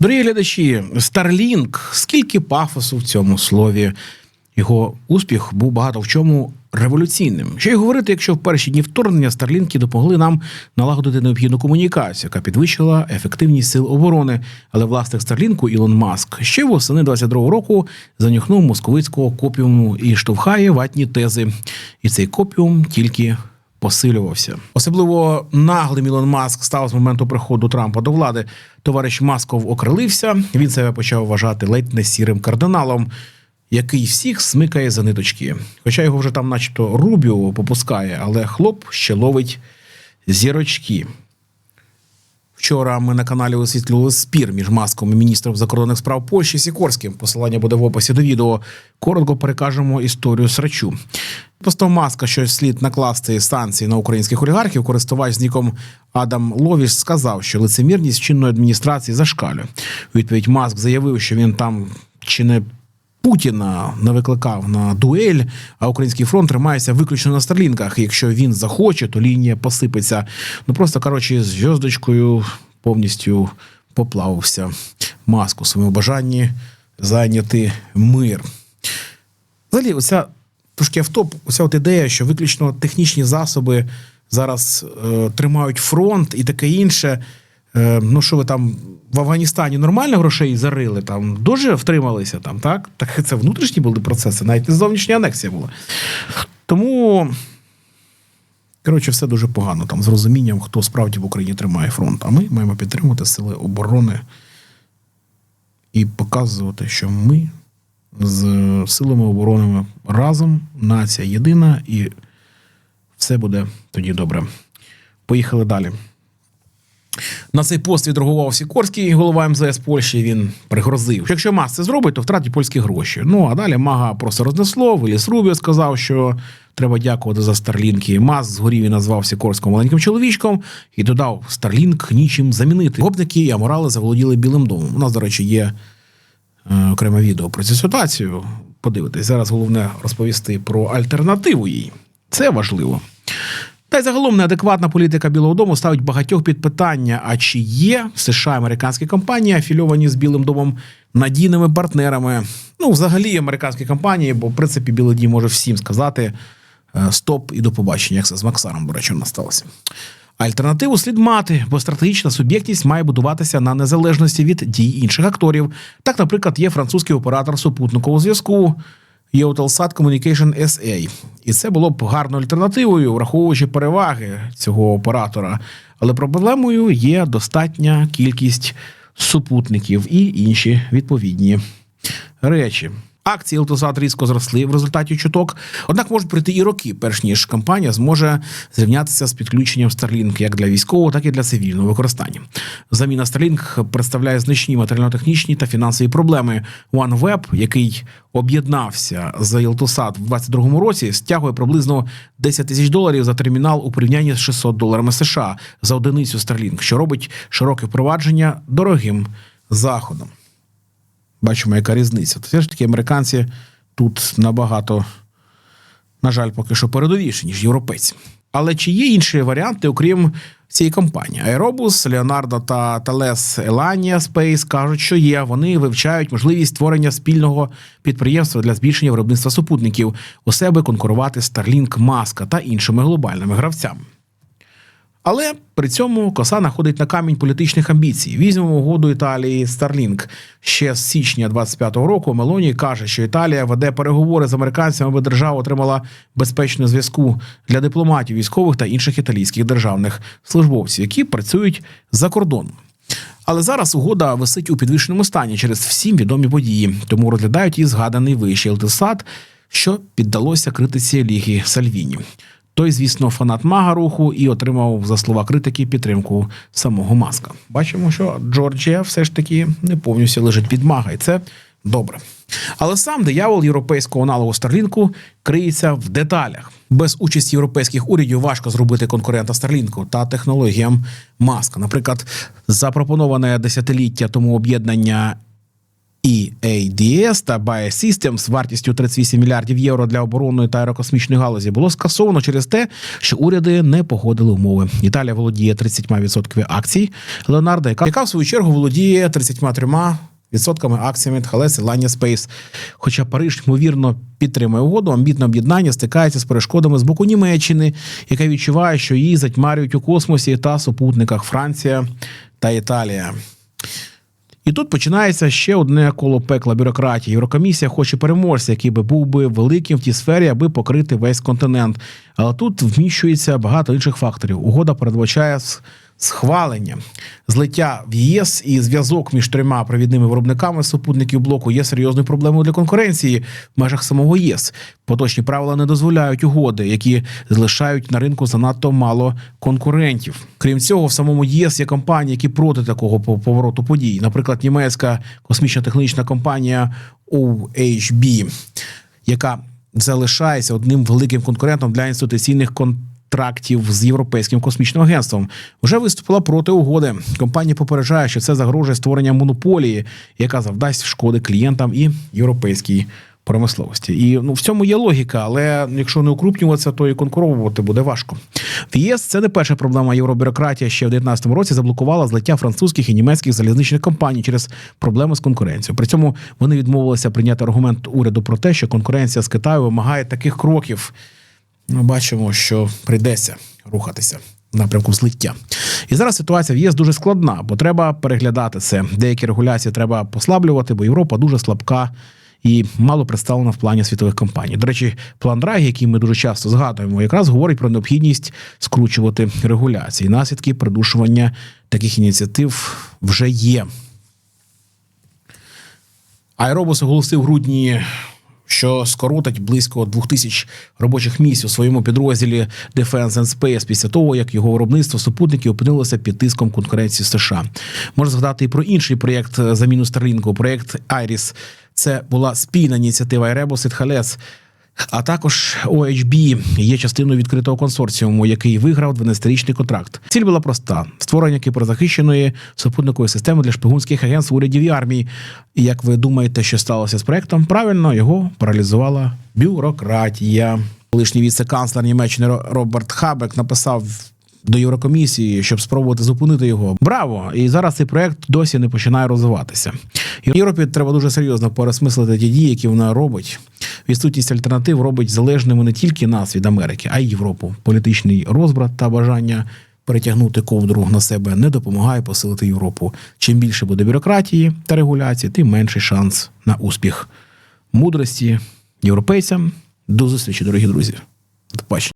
Дорогі глядачі, Starlink, скільки пафосу в цьому слові. Його успіх був багато в чому революційним. Що й говорити, якщо в перші дні вторгнення Старлінки допомогли нам налагодити необхідну комунікацію, яка підвищила ефективність сил оборони. Але власник Старлінку Ілон Маск ще восени 22-го року занюхнув московицького копіуму і штовхає ватні тези. І цей копіум тільки посилювався. Особливо наглим Ілон Маск став з моменту приходу Трампа до влади. Товариш Масков окрилився. Він себе почав вважати ледь не сірим кардиналом, який всіх смикає за ниточки. Хоча його вже там, начебто, Рубіо попускає, але хлоп ще ловить зірочки. Вчора ми на каналі освітлювали спір між маском і міністром закордонних справ Польщі Сікорським. Посилання буде в описі до відео. Коротко перекажемо історію срачу. Постав маска, що слід накласти санкції на українських олігархів. Користувач з ніком Адам Ловіш сказав, що лицемірність чинної адміністрації зашкалює. Відповідь Маск заявив, що він там чи не Путіна не викликав на дуель, а український фронт тримається виключно на старлінках. Якщо він захоче, то лінія посипеться. Ну просто коротше, з зв'язочкою повністю поплавився маску своєму бажанні зайняти мир. Взагалі, оця трошки автоп, оця от ідея, що виключно технічні засоби зараз е, тримають фронт і таке інше. Е, ну, що ви там в Афганістані нормально грошей зарили, там дуже втрималися там, так? Так це внутрішні були процеси, навіть не зовнішня анексія була. Тому, коротше, все дуже погано там з розумінням, хто справді в Україні тримає фронт. А ми маємо підтримувати сили оборони і показувати, що ми з силами оборони разом, нація єдина, і все буде тоді добре. Поїхали далі. На цей пост відреагував Сікорський, голова МЗС Польщі. Він пригрозив. що Якщо Мас це зробить, то втратить польські гроші. Ну а далі мага просто рознесло. Виліс Рубіо сказав, що треба дякувати за Старлінки. Мас згорів і назвав Сікорського маленьким чоловічком і додав Старлінк нічим замінити. Гопники і аморали заволоділи Білим домом. У нас, до речі, є е, окреме відео про цю ситуацію. Подивитись зараз. Головне розповісти про альтернативу їй. Це важливо. Та й загалом неадекватна політика Білого Дому ставить багатьох під питання: а чи є в США американські компанії, афільовані з Білим домом надійними партнерами? Ну, взагалі, американські компанії, бо в принципі Білий Дім може всім сказати е, стоп і до побачення, як це з Максаром, до речі, насталося. Альтернативу слід мати, бо стратегічна суб'єктність має будуватися на незалежності від дій інших акторів. Так, наприклад, є французький оператор супутникового зв'язку. Eutelsat Communication SA. І це було б гарною альтернативою, враховуючи переваги цього оператора. Але проблемою є достатня кількість супутників і інші відповідні речі. Акції Eutelsat різко зросли в результаті чуток. Однак можуть пройти і роки, перш ніж компанія зможе зрівнятися з підключенням Starlink як для військового, так і для цивільного використання. Заміна Starlink представляє значні матеріально-технічні та фінансові проблеми. OneWeb, який об'єднався з Eutelsat в 2022 році, стягує приблизно 10 тисяч доларів за термінал у порівнянні з 600 доларами США за одиницю Starlink, що робить широке впровадження дорогим заходом. Бачимо, яка різниця. Все ж таки американці тут набагато, на жаль, поки що передовіші, ніж європейці. Але чи є інші варіанти, окрім цієї компанії? Аеробус, Леонардо та Thales Elania Space кажуть, що є. Вони вивчають можливість створення спільного підприємства для збільшення виробництва супутників у себе конкурувати з Starlink, Маска та іншими глобальними гравцями. Але при цьому коса находить на камінь політичних амбіцій. Візьмемо угоду Італії Starlink. Ще з січня 25-го року Мелоні каже, що Італія веде переговори з американцями, аби держава отримала безпечну зв'язку для дипломатів, військових та інших італійських державних службовців, які працюють за кордоном. Але зараз угода висить у підвищеному стані через всім відомі події, тому розглядають і згаданий вище Алтисад, що піддалося критиці Ліги Сальвіні. Той, звісно, фанат мага руху і отримав за слова критики підтримку самого маска. Бачимо, що Джорджія все ж таки не повністю лежить під мага, і це добре. Але сам диявол європейського аналогу Старлінку криється в деталях. Без участі європейських урядів важко зробити конкурента Старлінку та технологіям маска. Наприклад, запропоноване десятиліття тому об'єднання EADS та Biosystems вартістю 38 мільярдів євро для оборонної та аерокосмічної галузі було скасовано через те, що уряди не погодили умови. Італія володіє 30% акцій Леонардо, яка, в свою чергу володіє 33 відсотками акціями і Lania Space. Хоча Париж ймовірно підтримує угоду, амбітне об'єднання стикається з перешкодами з боку Німеччини, яка відчуває, що її затьмарюють у космосі та супутниках Франція та Італія. І тут починається ще одне коло пекла бюрократії. Єврокомісія хоче переможця, який би був би великим в тій сфері, аби покрити весь континент. Але тут вміщується багато інших факторів. Угода передбачає схвалення, злиття в ЄС і зв'язок між трьома провідними виробниками супутників блоку є серйозною проблемою для конкуренції в межах самого ЄС. Поточні правила не дозволяють угоди, які залишають на ринку занадто мало конкурентів. Крім цього, в самому ЄС є компанії, які проти такого повороту подій. Наприклад, німецька космічна технічна компанія OHB, яка залишається одним великим конкурентом для інституційних контрактів з європейським космічним агентством, вже виступила проти угоди. Компанія попереджає, що це загрожує створення монополії, яка завдасть шкоди клієнтам і європейській промисловості. І ну в цьому є логіка, але якщо не укрупнюватися, то і конкурувати буде важко. В ЄС це не перша проблема євробюрократія. Ще в 2019 році заблокувала злиття французьких і німецьких залізничних компаній через проблеми з конкуренцією. При цьому вони відмовилися прийняти аргумент уряду про те, що конкуренція з Китаю вимагає таких кроків. Ми бачимо, що прийдеться рухатися напрямку злиття. І зараз ситуація в ЄС дуже складна, бо треба переглядати це. Деякі регуляції треба послаблювати, бо Європа дуже слабка і мало представлена в плані світових компаній. До речі, план Драгі, який ми дуже часто згадуємо, якраз говорить про необхідність скручувати регуляції. Наслідки придушування таких ініціатив вже є. Аеробус оголосив в грудні, що скоротить близько двох тисяч робочих місць у своєму підрозділі Defense and Space після того, як його виробництво супутників опинилося під тиском конкуренції США. Можна згадати і про інший проєкт заміну Starlink, проєкт Iris. Це була спільна ініціатива Airbus і Thales, а також OHB є частиною відкритого консорціуму, який виграв 12-річний контракт. Ціль була проста: створення кіберзахищеної супутникової системи для шпигунських агентств урядів і армій. І як ви думаєте, що сталося з проектом? Правильно його паралізувала бюрократія. Колишній віце-канцлер Німеччини Роберт Хабек написав. До Єврокомісії, щоб спробувати зупинити його. Браво! І зараз цей проект досі не починає розвиватися. Європі треба дуже серйозно пересмислити ті дії, які вона робить. Відсутність альтернатив робить залежними не тільки нас від Америки, а й Європу. Політичний розбрат та бажання перетягнути ковдру на себе не допомагає посилити Європу. Чим більше буде бюрократії та регуляції, тим менший шанс на успіх. Мудрості європейцям. До зустрічі, дорогі друзі. До побачення.